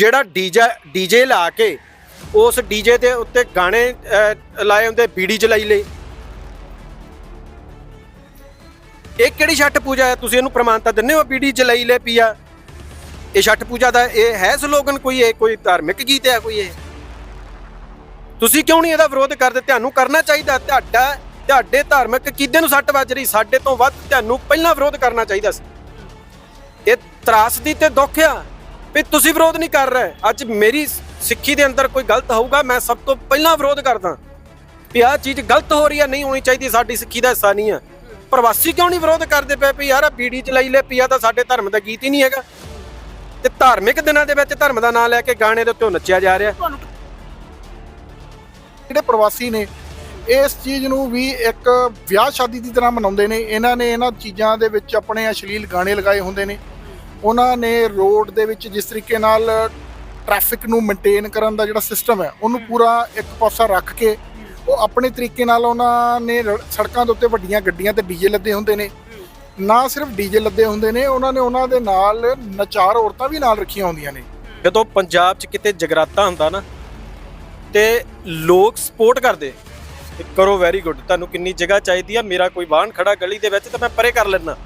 ਜਿਹੜਾ DJ DJ ਲਾ ਕੇ ਉਸ ਡੀਜੇ ਦੇ ਉੱਤੇ ਗਾਣੇ ਲਾਏ ਹੁੰਦੇ ਬੀੜੀ ਜਲਾਈ ਲਈ। ਇਹ ਕਿਹੜੀ ਛੱਟ ਪੂਜਾ ਹੈ? ਤੁਸੀਂ ਇਹਨੂੰ ਪ੍ਰਮਾਣਤਾ ਦਿੰਦੇ ਹੋ ਬੀੜੀ ਜਲਾਈ ਲੈ ਪੀਆ ਇਹ ਛੱਟ ਪੂਜਾ ਦਾ ਇਹ ਹੈ ਸਲੋਗਨ ਕੋਈ? ਇਹ ਕੋਈ ਧਾਰਮਿਕ ਗੀਤ ਹੈ ਕੋਈ ਇਹ? ਤੁਸੀਂ ਕਿਉਂ ਨਹੀਂ ਇਹਦਾ ਵਿਰੋਧ ਕਰਦੇ? ਤੁਹਾਨੂੰ ਕਰਨਾ ਚਾਹੀਦਾ। ਤੁਹਾਡਾ, ਤੁਹਾਡੇ ਧਾਰਮਿਕ ਕੀਦੇ ਨੂੰ ਸੱਟ ਵੱਜ ਰਹੀ? ਸਾਡੇ ਤੋਂ ਵੱਧ ਤੁਹਾਨੂੰ ਪਹਿਲਾਂ ਵਿਰੋਧ ਕਰਨਾ ਚਾਹੀਦਾ ਸੀ। ਇਹ ਤਰਾਸਦੀ ਤੇ ਦੁੱਖ ਆ। ਵੀ ਤੁਸੀਂ ਵਿਰੋਧ ਨਹੀਂ ਕਰ ਰਹੇ। ਅੱਜ ਮੇਰੀ ਸਿੱਖੀ ਦੇ ਅੰਦਰ ਕੋਈ ਗਲਤ ਹੋਊਗਾ, ਮੈਂ ਸਭ ਤੋਂ ਪਹਿਲਾਂ ਵਿਰੋਧ ਕਰਦਾ। ਵੀ ਆਹ ਚੀਜ਼ ਗਲਤ ਹੋ ਰਹੀ ਹੈ, ਨਹੀਂ ਹੋਣੀ ਚਾਹੀਦੀ, ਸਾਡੀ ਸਿੱਖੀ ਦਾ ਹਿੱਸਾ ਨਹੀਂ ਹੈ। ਪ੍ਰਵਾਸੀ ਕਿਉਂ ਨਹੀਂ ਵਿਰੋਧ ਕਰਦੇ ਪਏ ਵੀ ਯਾਰ ਆਹ ਬੀੜੀ ਚਲਾਈ ਲੈ ਪੀਆ ਤਾਂ ਸਾਡੇ ਧਰਮ ਦਾ ਗੀਤ ਹੀ ਨਹੀਂ ਹੈਗਾ। ਤੇ ਧਾਰਮਿਕ ਦਿਨਾਂ ਦੇ ਵਿੱਚ ਧਰਮ ਦਾ ਨਾਮ ਲੈ ਕੇ ਗਾਣੇ ਦੇ ਉੱਤੇ ਨੱਚਿਆ ਜਾ ਰਿਹਾ। ਜਿਹੜੇ ਪ੍ਰਵਾਸੀ ਨੇ, ਇਸ ਚੀਜ਼ ਨੂੰ ਵੀ ਇੱਕ ਵਿਆਹ ਸ਼ਾਦੀ ਦੀ ਤਰ੍ਹਾਂ ਮਨਾਉਂਦੇ ਨੇ। ਇਹਨਾਂ ਨੇ ਇਹਨਾਂ ਚੀਜ਼ਾਂ ਦੇ ਵਿੱਚ ਆਪਣੇ ਅਸ਼ਲੀਲ ਗਾਣੇ ਲਗਾਏ ਹੁੰਦੇ ਨੇ। ਉਹਨਾਂ ਨੇ ਰੋਡ ਦੇ ਵਿੱਚ ਜਿਸ ਤਰੀਕੇ ਨਾਲ ਟ੍ਰੈਫਿਕ ਨੂੰ ਮੇਨਟੇਨ ਕਰਨ ਦਾ ਜਿਹੜਾ ਸਿਸਟਮ ਹੈ, ਉਹਨੂੰ ਪੂਰਾ ਇੱਕ ਪਾਸਾ ਰੱਖ ਕੇ ਉਹ ਆਪਣੇ ਤਰੀਕੇ ਨਾਲ ਉਹਨਾਂ ਨੇ ਰ- ਸੜਕਾਂ ਦੇ ਉੱਤੇ ਵੱਡੀਆਂ ਗੱਡੀਆਂ ਤੇ ਡੀਜੇ ਲੱਦੇ ਹੁੰਦੇ ਨੇ। ਨਾ ਸਿਰਫ ਡੀਜੇ ਲੱਦੇ ਹੁੰਦੇ ਨੇ, ਉਹਨਾਂ ਨੇ ਉਹਨਾਂ ਦੇ ਨਾਲ ਨਚਾਰ ਔਰਤਾਂ ਵੀ ਨਾਲ ਰੱਖੀਆਂ ਹੁੰਦੀਆਂ ਨੇ। ਜਦੋਂ ਪੰਜਾਬ 'ਚ ਕਿਤੇ ਜਗਰਾਤਾ ਹੁੰਦਾ ਨਾ, ਤੇ ਲੋਕ ਸਪੋਰਟ ਕਰਦੇ ਕਰੋ ਵੈਰੀ ਗੁੱਡ ਤੁਹਾਨੂੰ ਕਿੰਨੀ ਜਗ੍ਹਾ ਚਾਹੀਦੀ ਆ, ਮੇਰਾ ਕੋਈ ਵਾਹਨ ਖੜਾ ਗਲੀ ਦੇ ਵਿੱਚ ਤਾਂ ਮੈਂ ਪਰੇ ਕਰ ਲੈਣਾ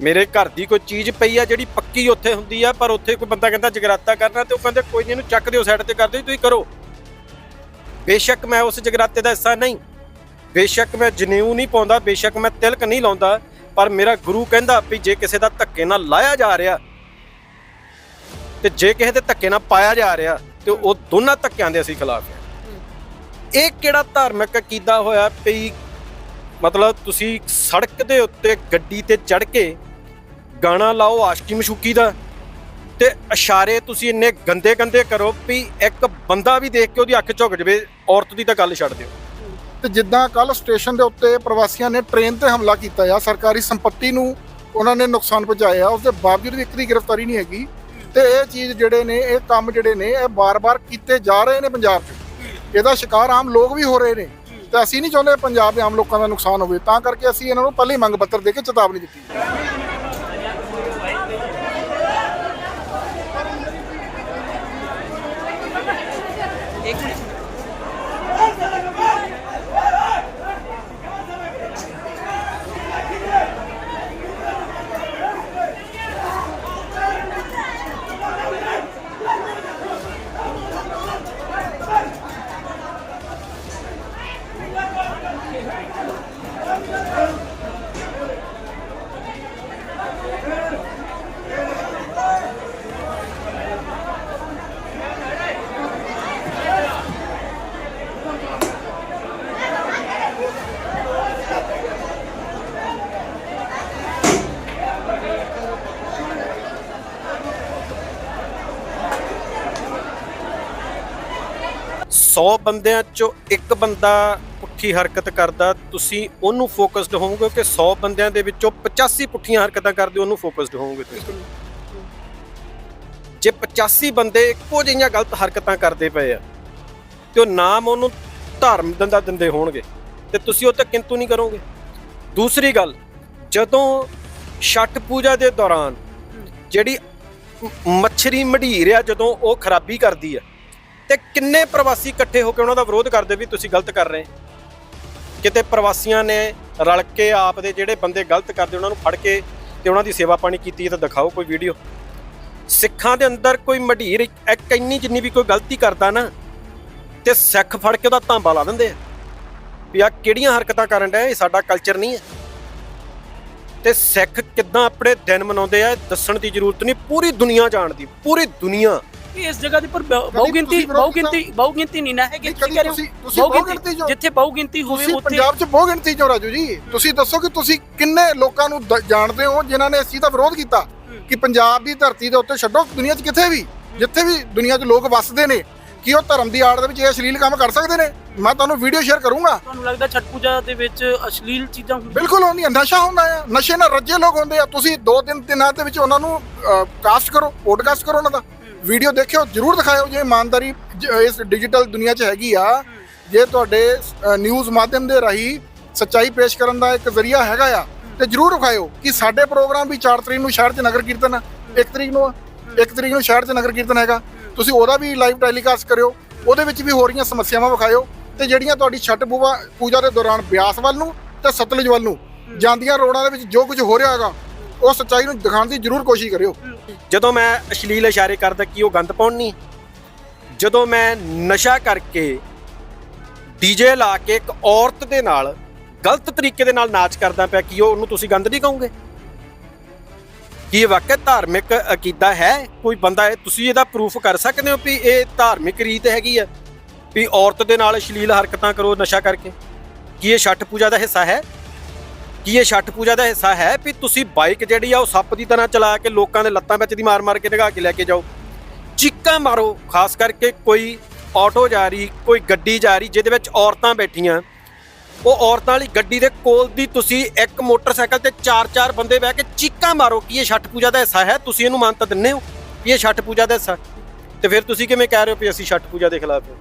ਮੇਰੇ ਘਰ ਦੀ ਕੋਈ ਚੀਜ਼ ਪਈ ਆ ਜਿਹੜੀ ਪੱਕੀ ਉੱਥੇ ਹੁੰਦੀ ਆ, ਪਰ ਉੱਥੇ ਕੋਈ ਬੰਦਾ ਕਹਿੰਦਾ ਜਗਰਾਤਾ ਕਰਨਾ ਤੇ ਉਹ ਕਹਿੰਦੇ ਕੋਈ ਨਹੀਂ ਇਹਨੂੰ ਚੱਕ ਦਿਓ ਸਾਈਡ ਤੇ ਕਰ ਦਿਓ, ਤੁਸੀਂ ਕਰੋ। ਬੇਸ਼ੱਕ ਮੈਂ ਉਸ ਜਗਰਾਤੇ ਦਾ ਹਿੱਸਾ ਨਹੀਂ। ਬੇਸ਼ੱਕ ਮੈਂ ਜਨੇਊ ਨਹੀਂ ਪਾਉਂਦਾ, ਬੇਸ਼ੱਕ ਮੈਂ ਤਿਲਕ ਨਹੀਂ ਲਾਉਂਦਾ, ਪਰ ਮੇਰਾ ਗੁਰੂ ਕਹਿੰਦਾ ਵੀ ਜੇ ਕਿਸੇ ਦਾ ਧੱਕੇ ਨਾਲ ਲਾਇਆ ਜਾ ਰਿਹਾ ਤੇ ਜੇ ਕਿਸੇ ਦੇ ਧੱਕੇ ਨਾਲ ਪਾਇਆ ਜਾ ਰਿਹਾ ਤੇ ਉਹ ਦੋਨਾਂ ਧੱਕਿਆਂ ਦੇ ਅਸੀਂ ਖਿਲਾਫ ਹਾਂ। ਇਹ ਕਿਹੜਾ ਧਾਰਮਿਕ ਅਕੀਦਾ ਹੋਇਆ ਵੀ ਮਤਲਬ ਤੁਸੀਂ ਸੜਕ ਦੇ ਉੱਤੇ ਗੱਡੀ ਤੇ ਚੜ ਕੇ ਗਾਣਾ ਲਾਓ ਆਸ਼ਕੀ ਮਸ਼ੂਕੀ ਦਾ। ਤੇ ਇਸ਼ਾਰੇ ਤੁਸੀਂ ਇੰਨੇ ਗੰਦੇ ਗੰਦੇ ਕਰੋ ਵੀ ਇੱਕ ਬੰਦਾ ਵੀ ਦੇਖ ਕੇ ਉਹਦੀ ਅੱਖ ਝੁਕ ਜਵੇ, ਔਰਤ ਦੀ ਤਾਂ ਗੱਲ ਛੱਡ ਦਿਓ। ਤੇ ਜਿੱਦਾਂ ਕੱਲ ਸਟੇਸ਼ਨ ਦੇ ਉੱਤੇ ਪ੍ਰਵਾਸੀਆਂ ਨੇ ਟ੍ਰੇਨ ਤੇ ਹਮਲਾ ਕੀਤਾ ਆ, ਸਰਕਾਰੀ ਸੰਪਤੀ ਨੂੰ ਉਹਨਾਂ ਨੇ ਨੁਕਸਾਨ ਪਹੁੰਚਾਇਆ ਉਸ ਦੇ ਬਾਵਜੂਦ ਵੀ ਇੱਕ ਦੀ ਗ੍ਰਿਫਤਾਰੀ ਨਹੀਂ ਹੈਗੀ। ਤੇ ਇਹ ਚੀਜ਼ ਜਿਹੜੇ ਨੇ, ਇਹ ਕੰਮ ਜਿਹੜੇ ਨੇ, ਇਹ ਬਾਰ-ਬਾਰ ਕੀਤੇ ਜਾ ਰਹੇ ਨੇ ਪੰਜਾਬ 'ਚ। ਇਹਦਾ ਸ਼ਿਕਾਰ ਆਮ ਲੋਕ ਵੀ ਹੋ ਰਹੇ ਨੇ। ਤੇ ਅਸੀਂ ਨਹੀਂ ਚਾਹੁੰਦੇ ਪੰਜਾਬ ਦੇ ਆਮ ਲੋਕਾਂ ਦਾ ਨੁਕਸਾਨ ਹੋਵੇ, ਤਾਂ ਕਰਕੇ ਅਸੀਂ ਇਹਨਾਂ ਨੂੰ ਪਹਿਲੇ ਹੀ ਮੰਗ ਪੱਤਰ ਦੇ ਕੇ ਚੇਤਾਵਨੀ ਦਿੱਤੀ। ਸੌ ਬੰਦਿਆਂ ਚੋਂ ਇੱਕ ਬੰਦਾ ਪੁੱਠੀ ਹਰਕਤ ਕਰਦਾ ਤੁਸੀਂ ਉਹਨੂੰ ਫੋਕਸਡ ਹੋਵੋਗੇ ਕਿ 100 ਬੰਦਿਆਂ ਦੇ ਵਿੱਚੋਂ 85 ਪੁੱਠੀਆਂ ਹਰਕਤਾਂ ਕਰਦੇ ਉਹਨੂੰ ਫੋਕਸਡ ਹੋਵੋਗੇ ਤੁਸੀਂ? ਜੇ 85 ਬੰਦੇ ਇੱਕੋ ਜਿਹੀਆਂ ਗਲਤ ਹਰਕਤਾਂ ਕਰਦੇ ਪਏ ਆ ਤੇ ਉਹ ਨਾਮ ਉਹਨੂੰ ਧਰਮ ਦੰਦਾ ਦਿੰਦੇ ਹੋਣਗੇ ਤੇ ਤੁਸੀਂ ਉਹ ਤੇ ਕਿੰਤੂ ਨਹੀਂ ਕਰੋਗੇ? ਦੂਸਰੀ ਗੱਲ ਜਦੋਂ ਛਠ ਪੂਜਾ ਦੇ ਦੌਰਾਨ ਜਿਹੜੀ ਮੱਛਰੀ ਮਢੀਰ ਆ ਜਦੋਂ ਉਹ ਖਰਾਬੀ ਕਰਦੀ ਆ ਤੇ ਕਿੰਨੇ ਪ੍ਰਵਾਸੀ ਇਕੱਠੇ ਹੋ ਕੇ ਉਹਨਾਂ ਦਾ ਵਿਰੋਧ ਕਰਦੇ ਵੀ ਤੁਸੀਂ ਗਲਤ ਕਰ ਰਹੇ? ਕਿਤੇ ਪ੍ਰਵਾਸੀਆਂ ਨੇ ਰਲ ਕੇ ਆਪ ਦੇ ਜਿਹੜੇ ਬੰਦੇ ਗਲਤ ਕਰਦੇ, ਉਹਨਾਂ ਨੂੰ ਫੜ ਕੇ ਤੇ ਉਹਨਾਂ ਦੀ ਸੇਵਾ ਪਾਣੀ ਕੀਤੀ ਹੈ ਤਾਂ ਦਿਖਾਓ ਕੋਈ ਵੀਡੀਓ। ਸਿੱਖਾਂ ਦੇ ਅੰਦਰ ਕੋਈ ਮਢੀਰ ਇੱਕ ਇੰਨੀ ਜਿੰਨੀ ਵੀ ਕੋਈ ਗਲਤੀ ਕਰਦਾ ਨਾ, ਤੇ ਸਿੱਖ ਫੜ ਕੇ ਉਹਦਾ ਤਾਂਬਾ ਲਾ ਦਿੰਦੇ ਆ। ਵੀ ਆ ਕਿਹੜੀਆਂ ਹਰਕਤਾਂ ਕਰਨ ਡਿਆ, ਇਹ ਸਾਡਾ ਕਲਚਰ ਨਹੀਂ ਹੈ। ਤੇ ਸਿੱਖ ਕਿੱਦਾਂ ਆਪਣੇ ਦਿਨ ਮਨਾਉਂਦੇ ਆ ਦੱਸਣ ਦੀ ਜ਼ਰੂਰਤ ਨਹੀਂ, ਪੂਰੀ ਦੁਨੀਆ ਜਾਣਦੀ, ਪੂਰੀ ਦੁਨੀਆ ਕਿ ਇਸ ਜਗ੍ਹਾ ਦੇ ਪਰ ਬਹੁ ਗਿਣਤੀ ਬਹੁ ਗਿਣਤੀ ਬਹੁ ਗਿਣਤੀ ਨਹੀਂ ਨਾ ਹੈ। ਕਿ ਤੁਸੀਂ ਬਹੁ ਗਿਣਤੀ ਜਿੱਥੇ ਬਹੁ ਗਿਣਤੀ ਹੋਵੇ ਉੱਥੇ ਪੰਜਾਬ 'ਚ ਬਹੁ ਗਿਣਤੀ 'ਚੋਂ ਰਾਜੂ ਜੀ? ਤੁਸੀਂ ਦੱਸੋ ਕਿ ਤੁਸੀਂ ਕਿੰਨੇ ਲੋਕਾਂ ਨੂੰ ਜਾਣਦੇ ਹੋ ਜਿਨ੍ਹਾਂ ਨੇ ਇਸ ਚੀਜ਼ ਦਾ ਵਿਰੋਧ ਕੀਤਾ? ਕਿ ਪੰਜਾਬ ਦੀ ਧਰਤੀ ਦੇ ਉੱਤੇ ਛੱਡੋ ਦੁਨੀਆ 'ਚ ਕਿੱਥੇ ਵੀ ਜਿੱਥੇ ਵੀ ਦੁਨੀਆ 'ਚ ਲੋਕ ਵੱਸਦੇ ਨੇ ਕਿ ਉਹ ਧਰਮ ਦੀ ਆੜ ਦੇ ਵਿੱਚ ਇਹ ਅਸ਼ਲੀਲ ਕੰਮ ਕਰ ਸਕਦੇ ਨੇ? ਮੈਂ ਤੁਹਾਨੂੰ ਵੀਡੀਓ ਸ਼ੇਅਰ ਕਰੂੰਗਾ। ਤੁਹਾਨੂੰ ਲੱਗਦਾ ਛਠ ਪੂਜਾ ਦੇ ਵਿੱਚ ਅਸ਼ਲੀਲ ਚੀਜ਼ਾਂ ਹੁੰਦੀਆਂ? ਬਿਲਕੁਲ ਹੁੰਦੀਆਂ ਨਸ਼ਾ ਹੁੰਦਾ ਆ। ਨਸ਼ੇ ਨਾਲ ਰੱਜੇ ਲੋਕ ਹੁੰਦੇ ਆ। ਤੁਸੀਂ ਦੋ ਦਿਨ ਦਿਨਾਂ ਦੇ ਵਿੱਚ ਉਹਨਾਂ ਨੂੰ ਕਾਸਟ ਕਰੋ ਪੋਡਕਾਸਟ ਕਰੋ ਉਹਨਾਂ ਦਾ। ਵੀਡੀਓ ਦੇਖਿਓ, ਜਰੂਰ ਦਿਖਾਇਓ ਜੇ ਇਮਾਨਦਾਰੀ ਜ- ਇਸ ਡਿਜੀਟਲ ਦੁਨੀਆ 'ਚ ਹੈਗੀ ਆ। ਜੇ ਤੁਹਾਡੇ ਨਿਊਜ਼ ਮਾਧਿਅਮ ਦੇ ਰਾਹੀਂ ਸੱਚਾਈ ਪੇਸ਼ ਕਰਨ ਦਾ ਇੱਕ ਜ਼ਰੀਆ ਹੈਗਾ ਆ, ਤੇ ਜਰੂਰ ਵਿਖਾਇਓ ਕਿ ਸਾਡੇ ਪ੍ਰੋਗਰਾਮ ਵੀ 4 ਤਰੀਕ ਨੂੰ ਸ਼ਹਿਰ 'ਚ ਨਗਰ ਕੀਰਤਨ ਆ 1 ਤਰੀਕ ਨੂੰ ਆ ਇੱਕ ਤਰੀਕ ਨੂੰ ਸ਼ਹਿਰ 'ਚ ਨਗਰ ਕੀਰਤਨ ਹੈਗਾ। ਤੁਸੀਂ ਉਹਦਾ ਵੀ ਲਾਈਵ ਟੈਲੀਕਾਸਟ ਕਰਿਓ, ਉਹਦੇ ਵਿੱਚ ਵੀ ਹੋ ਰਹੀਆਂ ਸਮੱਸਿਆਵਾਂ ਵਿਖਾਇਓ, ਤੇ ਜਿਹੜੀਆਂ ਤੁਹਾਡੀ ਛਠ ਪੂਜਾ ਪੂਜਾ ਦੇ ਦੌਰਾਨ ਬਿਆਸ ਵੱਲ ਨੂੰ ਤੇ ਸਤਲੁਜ ਵੱਲ ਨੂੰ, ਜਾਂਦੀਆਂ ਰੋਡਾਂ ਦੇ ਵਿੱਚ ਜੋ ਕੁਝ ਹੋ ਰਿਹਾ ਹੈਗਾ ਉਹ ਸੱਚਾਈ ਨੂੰ ਦਿਖਾਉਣ ਦੀ ਜ਼ਰੂਰ ਕੋਸ਼ਿਸ਼ ਕਰਿਓ। ਜਦੋਂ ਮੈਂ ਅਸ਼ਲੀਲ ਇਸ਼ਾਰੇ ਕਰਦਾ, ਕੀ ਉਹ ਗੰਦ ਪਾਉਣ ਨਹੀਂ? ਜਦੋਂ ਮੈਂ ਨਸ਼ਾ ਕਰਕੇ ਡੀਜੇ ਲਾ ਕੇ ਇੱਕ ਔਰਤ ਦੇ ਨਾਲ ਗਲਤ ਤਰੀਕੇ ਦੇ ਨਾਲ ਨਾਚ ਕਰਦਾ ਪਿਆ, ਕੀ ਉਹ ਉਹਨੂੰ ਤੁਸੀਂ ਗੰਦ ਨਹੀਂ ਕਹੋਗੇ? ਕੀ ਇਹ ਵਾਕਿਆ ਧਾਰਮਿਕ ਅਕੀਦਾ ਹੈ? ਕੋਈ ਬੰਦਾ ਹੈ, ਤੁਸੀਂ ਇਹਦਾ ਪ੍ਰੂਫ ਕਰ ਸਕਦੇ ਹੋ ਵੀ ਇਹ ਧਾਰਮਿਕ ਰੀਤ ਹੈਗੀ ਹੈ? ਵੀ ਔਰਤ ਦੇ ਨਾਲ ਅਸ਼ਲੀਲ ਹਰਕਤਾਂ ਕਰੋ ਨਸ਼ਾ ਕਰਕੇ। ਕੀ ਇਹ ਛੱਠ ਪੂਜਾ ਦਾ ਹਿੱਸਾ ਹੈ? ਕੀ ਇਹ ਛੱਠ ਪੂਜਾ ਦਾ ਹਿੱਸਾ ਹੈ ਵੀ ਤੁਸੀਂ ਬਾਈਕ ਜਿਹੜੀ ਆ ਉਹ ਸੱਪ ਦੀ ਤਰ੍ਹਾਂ ਚਲਾ ਕੇ ਲੋਕਾਂ ਦੇ ਲੱਤਾਂ ਵਿੱਚ ਦੀ ਮਾਰ ਮਾਰ ਕੇ ਨਿਗਾਹ ਕੇ ਲੈ ਕੇ ਜਾਓ। ਚੀਕਾਂ ਮਾਰੋ, ਖਾਸ ਕਰਕੇ ਕੋਈ ਆਟੋ ਜਾ ਰਹੀ, ਕੋਈ ਗੱਡੀ ਜਾ ਰਹੀ ਜਿਹਦੇ ਵਿੱਚ ਔਰਤਾਂ ਬੈਠੀਆਂ। ਉਹ ਔਰਤਾਂ ਵਾਲੀ ਗੱਡੀ ਦੇ ਕੋਲ ਦੀ ਤੁਸੀਂ ਇੱਕ ਮੋਟਰਸਾਈਕਲ ਤੇ ਚਾਰ ਚਾਰ ਬੰਦੇ ਬਹਿ ਕੇ ਚੀਕਾਂ ਮਾਰੋ ਕੀ ਇਹ ਛੱਠ ਪੂਜਾ ਦਾ ਹਿੱਸਾ ਹੈ, ਤੁਸੀਂ ਇਹਨੂੰ ਮਾਨਤਾ ਦਿੰਦੇ ਹੋ ਕਿ ਇਹ ਛੱਠ ਪੂਜਾ ਦਾ ਹਿੱਸਾ ਤੇ ਫਿਰ ਤੁਸੀਂ ਕਿਵੇਂ ਕਹਿ ਰਹੇ ਹੋ ਵੀ ਅਸੀਂ ਛੱਠ ਪੂਜਾ ਦੇ ਖਿਲਾਫ ਹਾਂ?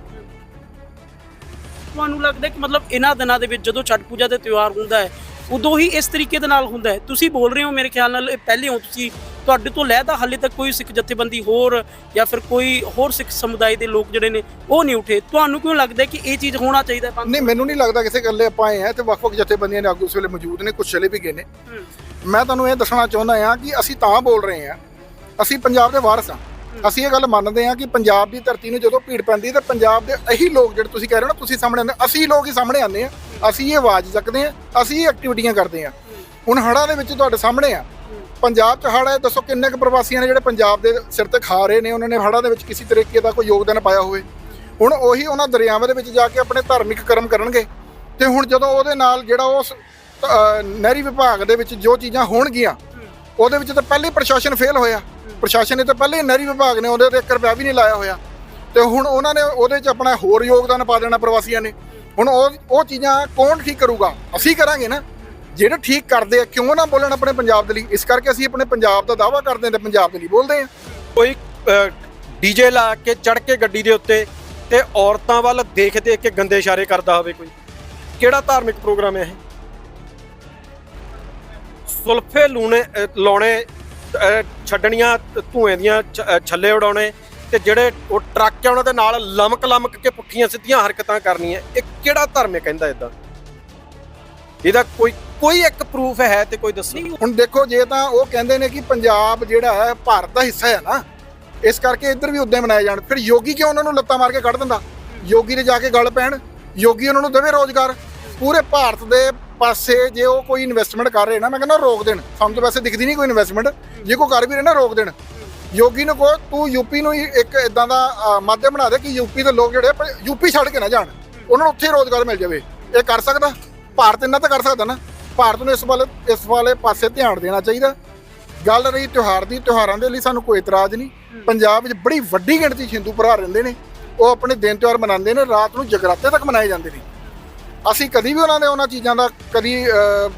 ਤੁਹਾਨੂੰ ਲੱਗਦਾ ਕਿ ਮਤਲਬ ਇਹਨਾਂ ਦਿਨਾਂ ਦੇ ਵਿੱਚ ਜਦੋਂ ਛੱਠ ਪੂਜਾ ਦਾ ਤਿਉਹਾਰ ਹੁੰਦਾ ਹੈ ਉਦੋਂ ਹੀ ਇਸ ਤਰੀਕੇ ਦੇ ਨਾਲ ਹੁੰਦਾ ਹੈ। ਤੁਸੀਂ ਬੋਲ ਰਹੇ ਹੋ ਮੇਰੇ ਖਿਆਲ ਨਾਲ ਇਹ ਪਹਿਲੇ ਹੋ ਤੁਸੀਂ। ਤੁਹਾਡੇ ਤੋਂ ਲੈਦਾ ਹਾਲੇ ਤੱਕ ਕੋਈ ਸਿੱਖ ਜਥੇਬੰਦੀ ਹੋਰ ਜਾਂ ਫਿਰ ਕੋਈ ਹੋਰ ਸਿੱਖ ਸਮੁਦਾਇ ਦੇ ਲੋਕ ਜਿਹੜੇ ਨੇ ਉਹ ਨਹੀਂ ਉਠੇ। ਤੁਹਾਨੂੰ ਕਿਉਂ ਲੱਗਦਾ ਕਿ ਇਹ ਚੀਜ਼ ਹੋਣਾ ਚਾਹੀਦਾ ਹੈ ਪੰਥ ਨਹੀਂ ਮੈਨੂੰ ਨਹੀਂ ਲੱਗਦਾ ਕਿਸੇ ਗੱਲੇ ਆਪਾਂ ਆਏ ਆ ਤੇ ਵੱਖ-ਵੱਖ ਜਥੇਬੰਦੀਆਂ ਦੇ ਆਗੂ ਇਸ ਵੇਲੇ ਮੌਜੂਦ ਨੇ ਕੁਝ ਚਲੇ ਵੀ ਗਏ ਨੇ। ਹੂੰ। ਮੈਂ ਤੁਹਾਨੂੰ ਇਹ ਦੱਸਣਾ ਚਾਹੁੰਦਾ ਆ ਕਿ ਅਸੀਂ ਤਾਂ ਬੋਲ ਰਹੇ ਆ ਅਸੀਂ ਪੰਜਾਬ ਦੇ ਵਾਰਸ ਆ ਅਸੀਂ ਇਹ ਗੱਲ ਮੰਨਦੇ ਆ ਕਿ ਪੰਜਾਬ ਦੀ ਧਰਤੀ ਨੂੰ ਜਦੋਂ ਭੀੜ ਪੈਂਦੀ ਤੇ ਪੰਜਾਬ ਦੇ ਇਹੀ ਲੋਕ ਜਿਹੜੇ ਤੁਸੀਂ ਕਹਿ ਰਹੇ ਹੋ ਨਾ ਤੁਸੀਂ ਸਾਹਮਣੇ ਆਉਂਦੇ ਅਸੀਂ ਲੋਕ ਹੀ ਸਾਹਮਣੇ ਆਉਂਦੇ ਆ ਅਸੀਂ ਇਹ ਆਵਾਜ਼ ਚੱਕਦੇ ਆ ਅਸੀਂ ਇਹ ਐਕਟੀਵਿਟੀਆਂ ਕਰਦੇ ਆ ਹੁਣ ਹੜ੍ਹਾਂ ਦੇ ਵਿੱਚ ਤੁਹਾਡੇ ਸਾਹਮਣੇ ਆ। ਪੰਜਾਬ 'ਚ ਹੜ੍ਹ ਹੈ ਦੱਸੋ ਕਿੰਨੇ ਕੁ ਪ੍ਰਵਾਸੀਆਂ ਨੇ ਜਿਹੜੇ ਪੰਜਾਬ ਦੇ ਸਿਰ ਤੇ ਖਾ ਰਹੇ ਨੇ, ਉਹਨਾਂ ਨੇ ਹੜ੍ਹਾਂ ਦੇ ਵਿੱਚ ਕਿਸੇ ਤਰੀਕੇ ਦਾ ਕੋਈ ਯੋਗਦਾਨ ਪਾਇਆ ਹੋਵੇ? ਹੁਣ ਉਹੀ ਉਹਨਾਂ ਦਰਿਆਵਾਂ ਦੇ ਵਿੱਚ ਜਾ ਕੇ ਆਪਣੇ ਧਾਰਮਿਕ ਕਰਮ ਕਰਨਗੇ। ਤੇ ਹੁਣ ਜਦੋਂ ਉਹਦੇ ਨਾਲ ਜਿਹੜਾ ਉਸ ਨਹਿਰੀ ਵਿਭਾਗ ਦੇ ਵਿੱਚ ਜੋ ਚੀਜ਼ਾਂ ਹੋਣਗੀਆਂ, ਉਹਦੇ ਵਿੱਚ ਤਾਂ ਪਹਿਲੇ ਪ੍ਰਸ਼ਾਸਨ ਫੇਲ ਹੋਇਆ। ਪ੍ਰਸ਼ਾਸਨ ਨੇ ਤਾਂ ਪਹਿਲੇ ਹੀ ਨਹਿਰੀ ਵਿਭਾਗ ਨੇ ਉਹਦੇ ਤੇ 1 ਰੁਪਿਆ ਵੀ ਨਹੀਂ ਲਾਇਆ ਹੋਇਆ। ਤੇ ਹੁਣ ਉਹਨਾਂ ਨੇ ਉਹਦੇ 'ਚ ਆਪਣਾ ਹੋਰ ਯੋਗਦਾਨ ਪਾ ਦੇਣਾ ਪ੍ਰਵਾਸੀਆਂ ਨੇ। ਹੁਣ ਉਹ ਉਹ ਚੀਜ਼ਾਂ ਕੌਣ ਠੀਕ ਕਰੂਗਾ? ਅਸੀਂ ਕਰਾਂਗੇ ਨਾ। ਜਿਹੜੇ ਠੀਕ ਕਰਦੇ ਆ, ਕਿਉਂ ਨਾ ਬੋਲਣ ਆਪਣੇ ਪੰਜਾਬ ਦੇ ਲਈ? ਇਸ ਕਰਕੇ ਅਸੀਂ ਆਪਣੇ ਪੰਜਾਬ ਦਾ ਦਾਵਾ ਕਰਦੇ ਹਾਂ ਤੇ ਪੰਜਾਬ ਦੇ ਲਈ ਬੋਲਦੇ ਹਾਂ। ਕੋਈ ਡੀਜੇ ਲਾ ਕੇ ਚੜ ਕੇ ਗੱਡੀ ਦੇ ਉੱਤੇ ਤੇ ਔਰਤਾਂ ਵੱਲ ਦੇਖ ਦੇਖ ਕੇ ਗੰਦੇ ਇਸ਼ਾਰੇ ਕਰਦਾ ਹੋਵੇ ਕੋਈ। ਕਿਹੜਾ ਧਾਰਮਿਕ ਪ੍ਰੋਗਰਾਮ ਹੈ ਇਹ? ਸੁਲਫੇ ਲੂਣੇ ਲਾਉਣੇ ਛੱਡਣੀਆਂ ਧੂਏ ਦੀਆਂ ਛ- ਛੱਲੇ ਉਡਾਉਣੇ ਤੇ ਜਿਹੜੇ ਉਹ ਟਰੱਕ ਆ, ਉਹਨਾਂ ਦੇ ਨਾਲ ਲਮਕ ਲਮਕ ਕੇ ਪੁੱਠੀਆਂ ਸਿੱਧੀਆਂ ਹਰਕਤਾਂ ਕਰਨੀਆਂ, ਇਹ ਕਿਹੜਾ ਧਰਮ ਹੈ ਕਹਿੰਦਾ ਇਦਾਂ ਇਹਦਾ ਕੋਈ ਕੋਈ ਇੱਕ ਪ੍ਰੂਫ ਹੈ ਤੇ ਕੋਈ ਦੱਸੋ। ਹੁਣ ਦੇਖੋ, ਜੇ ਤਾਂ ਉਹ ਕਹਿੰਦੇ ਨੇ ਕਿ ਪੰਜਾਬ ਜਿਹੜਾ ਹੈ, ਭਾਰਤ ਦਾ ਹਿੱਸਾ ਹੈ ਨਾ, ਇਸ ਕਰਕੇ ਇੱਧਰ ਵੀ ਉਦਾਂ ਮਨਾਏ ਜਾਣ। ਫਿਰ ਯੋਗੀ ਕਿਉਂ ਉਹਨਾਂ ਨੂੰ ਲੱਤਾਂ ਮਾਰ ਕੇ ਕੱਢ ਦਿੰਦਾ? ਯੋਗੀ ਨੇ ਜਾ ਕੇ ਗੱਲ ਪੈਣ, ਯੋਗੀ ਉਹਨਾਂ ਨੂੰ ਦੇਵੇ ਰੋਜ਼ਗਾਰ। ਪੂਰੇ ਭਾਰਤ ਦੇ ਪਾਸੇ ਜੇ ਉਹ ਕੋਈ ਇਨਵੈਸਟਮੈਂਟ ਕਰ ਰਹੇ ਨਾ, ਮੈਂ ਕਹਿੰਦਾ ਰੋਕ ਦੇਣ। ਸਾਨੂੰ ਤਾਂ ਵੈਸੇ ਦਿਖਦੀ ਨਹੀਂ ਕੋਈ ਇਨਵੈਸਟਮੈਂਟ ਜੇ ਕੋਈ ਕਰ ਵੀ ਰਹੇ ਨਾ, ਰੋਕ ਦੇਣ। ਯੋਗੀ ਨੂੰ ਕਹੋ ਤੂੰ ਯੂਪੀ ਨੂੰ ਹੀ ਇੱਕ ਇਦਾਂ ਦਾ ਮਾਧਿਅਮ ਬਣਾ ਦੇ ਕਿ ਯੂਪੀ ਦੇ ਲੋਕ ਜਿਹੜੇ ਯੂਪੀ ਛੱਡ ਕੇ ਨਾ ਜਾਣ। ਉਹਨਾਂ ਨੂੰ ਉੱਥੇ ਰੋਜ਼ਗਾਰ ਮਿਲ ਜਾਵੇ। ਇਹ ਕਰ ਸਕਦਾ? ਭਾਰਤ ਇੰਨਾ ਤਾਂ ਕਰ ਸਕਦਾ ਨਾ। ਭਾਰਤ ਨੂੰ ਇਸ ਵੱਲ ਇਸ ਵਾਲੇ ਪਾਸੇ ਧਿਆਨ ਦੇਣਾ ਚਾਹੀਦਾ। ਗੱਲ ਰਹੀ ਤਿਉਹਾਰ ਦੀ ਤਿਉਹਾਰਾਂ ਦੇ ਲਈ ਸਾਨੂੰ ਕੋਈ ਇਤਰਾਜ਼ ਨਹੀਂ। ਪੰਜਾਬ ਵਿੱਚ ਬੜੀ ਵੱਡੀ ਗਿਣਤੀ 'ਚ ਹਿੰਦੂ ਭਰਾ ਰਹਿੰਦੇ ਨੇ। ਉਹ ਆਪਣੇ ਦਿਨ ਤਿਉਹਾਰ ਮਨਾਉਂਦੇ ਨੇ ਰਾਤ ਨੂੰ ਜਗਰਾਤੇ ਤੱਕ ਮਨਾਏ ਜਾਂਦੇ ਨੇ। ਅਸੀਂ ਕਦੀ ਵੀ ਉਹਨਾਂ ਦੇ ਉਹਨਾਂ ਚੀਜ਼ਾਂ ਦਾ ਕਦੀ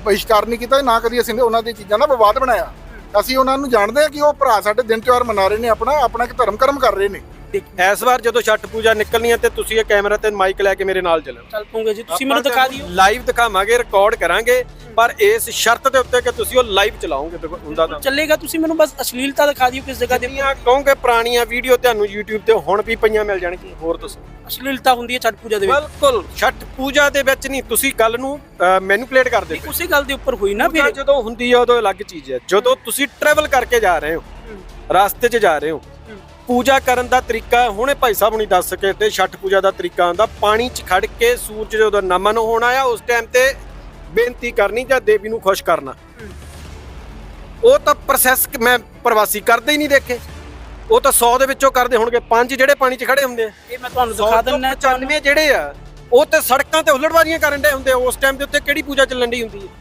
ਬਹਿਸ਼ਕਾਰ ਨਹੀਂ ਕੀਤਾ ਨਾ ਕਦੀ ਅਸੀਂ ਉਹਨਾਂ ਦੀ ਚੀਜ਼ਾਂ ਦਾ ਵਿਵਾਦ ਬਣਾਇਆ। ਅਸੀਂ ਉਹਨਾਂ ਨੂੰ ਜਾਣਦੇ ਹਾਂ ਕਿ ਉਹ ਭਰਾ ਸਾਡੇ ਦਿਨ ਤਿਉਹਾਰ ਮਨਾ ਰਹੇ ਨੇ, ਆਪਣਾ ਆਪਣਾ ਇੱਕ ਧਰਮ ਕਰਮ ਕਰ ਰਹੇ ਨੇ। ਇਸ ਵਾਰ ਜਦੋਂ ਛੱਟ ਪੂਜਾ ਨਿਕਲਣੀ ਹੈ ਤੇ ਤੁਸੀਂ ਇਹ ਕੈਮਰਾ ਤੇ ਮਾਈਕ ਲੈ ਕੇ ਮੇਰੇ ਨਾਲ ਚੱਲੋ। ਚੱਲ ਪੂੰਗੇ ਜੀ ਤੁਸੀਂ ਮੈਨੂੰ ਦਿਖਾ ਦਿਓ। ਲਾਈਵ ਦਿਖਾਵਾਂਗੇ ਰਿਕਾਰਡ ਕਰਾਂਗੇ ਪਰ ਇਸ ਸ਼ਰਤ ਦੇ ਉੱਤੇ ਕਿ ਤੁਸੀਂ ਉਹ ਲਾਈਵ ਚਲਾਓਗੇ ਹੁੰਦਾ ਤਾਂ। ਚੱਲੇਗਾ ਤੁਸੀਂ ਮੈਨੂੰ ਬਸ ਅਸ਼ਲੀਲਤਾ ਦਿਖਾ ਦਿਓ ਕਿਸ ਜਗ੍ਹਾ ਤੇ ਜਿੰਨੀਆਂ ਕਹੋਗੇ ਪੁਰਾਣੀਆਂ ਵੀਡੀਓ ਤੁਹਾਨੂੰ YouTube ਤੇ ਹੁਣ ਵੀ ਪਈਆਂ ਮਿਲ ਜਾਣਗੀਆਂ ਹੋਰ ਦੱਸੋ ਅਸ਼ਲੀਲਤਾ ਹੁੰਦੀ ਹੈ ਛਠ ਪੂਜਾ ਦੇ ਵਿੱਚ। ਬਿਲਕੁਲ ਛੱਟ ਪੂਜਾ ਦੇ ਵਿੱਚ ਨਹੀਂ ਤੁਸੀਂ ਗੱਲ ਨੂੰ ਮੈਨੂਪਲੇਟ ਕਰਦੇ ਇੱਕ ਉਸੇ ਗੱਲ ਦੇ ਉੱਪਰ ਹੋਈ ਨਾ ਫਿਰ। ਜਦੋਂ ਹੁੰਦੀ ਹੈ ਉਦੋਂ ਅਲੱਗ ਚੀਜ਼ ਹੈ। ਜਦੋਂ ਤੁਸੀਂ ਟਰੈਵਲ ਕਰਕੇ ਜਾ ਰਹੇ ਹੋ। ਰਸਤੇ 'ਚ ਜਾ ਰਹੇ ਹੋ ਪੂਜਾ ਕਰਨ ਦਾ ਤਰੀਕਾ ਹੁਣੇ ਭਾਈ ਸਾਹਿਬ ਹੁਣੀ ਦੱਸ ਸਕੇ ਤੇ ਛੱਟ ਪੂਜਾ ਦਾ ਤਰੀਕਾ ਹੁੰਦਾ ਪਾਣੀ 'ਚ ਖੜ ਕੇ ਸੂਰਜ ਜਦੋਂ ਨਮਨ ਹੋਣਾ ਆ ਉਸ ਟਾਈਮ ਤੇ ਬੇਨਤੀ ਕਰਨੀ ਜਾਂ ਦੇਵੀ ਨੂੰ ਖੁਸ਼ ਕਰਨਾ। ਉਹ ਤਾਂ ਪ੍ਰੋਸੈਸ ਮੈਂ ਪ੍ਰਵਾਸੀ ਕਰਦੇ ਹੀ ਨਹੀਂ ਦੇਖੇ। ਉਹ ਤਾਂ 100 ਦੇ ਵਿੱਚੋਂ ਕਰਦੇ ਹੋਣਗੇ ਪੰਜ ਜਿਹੜੇ ਪਾਣੀ 'ਚ ਖੜੇ ਹੁੰਦੇ ਆ। ਇਹ ਮੈਂ ਤੁਹਾਨੂੰ ਦਿਖਾ ਦਿੰਨਾ 95 ਜਿਹੜੇ ਆ ਉਹ ਤੇ ਸੜਕਾਂ ਤੇ ਹੁੱਲੜਬਾਜ਼ੀਆਂ ਕਰਨ ਦੇ ਹੁੰਦੇ ਉਸ ਟਾਈਮ ਦੇ ਉੱਤੇ ਕਿਹੜੀ ਪੂਜਾ ਚੱਲਣ ਦੀ ਹੁੰਦੀ ਹੈ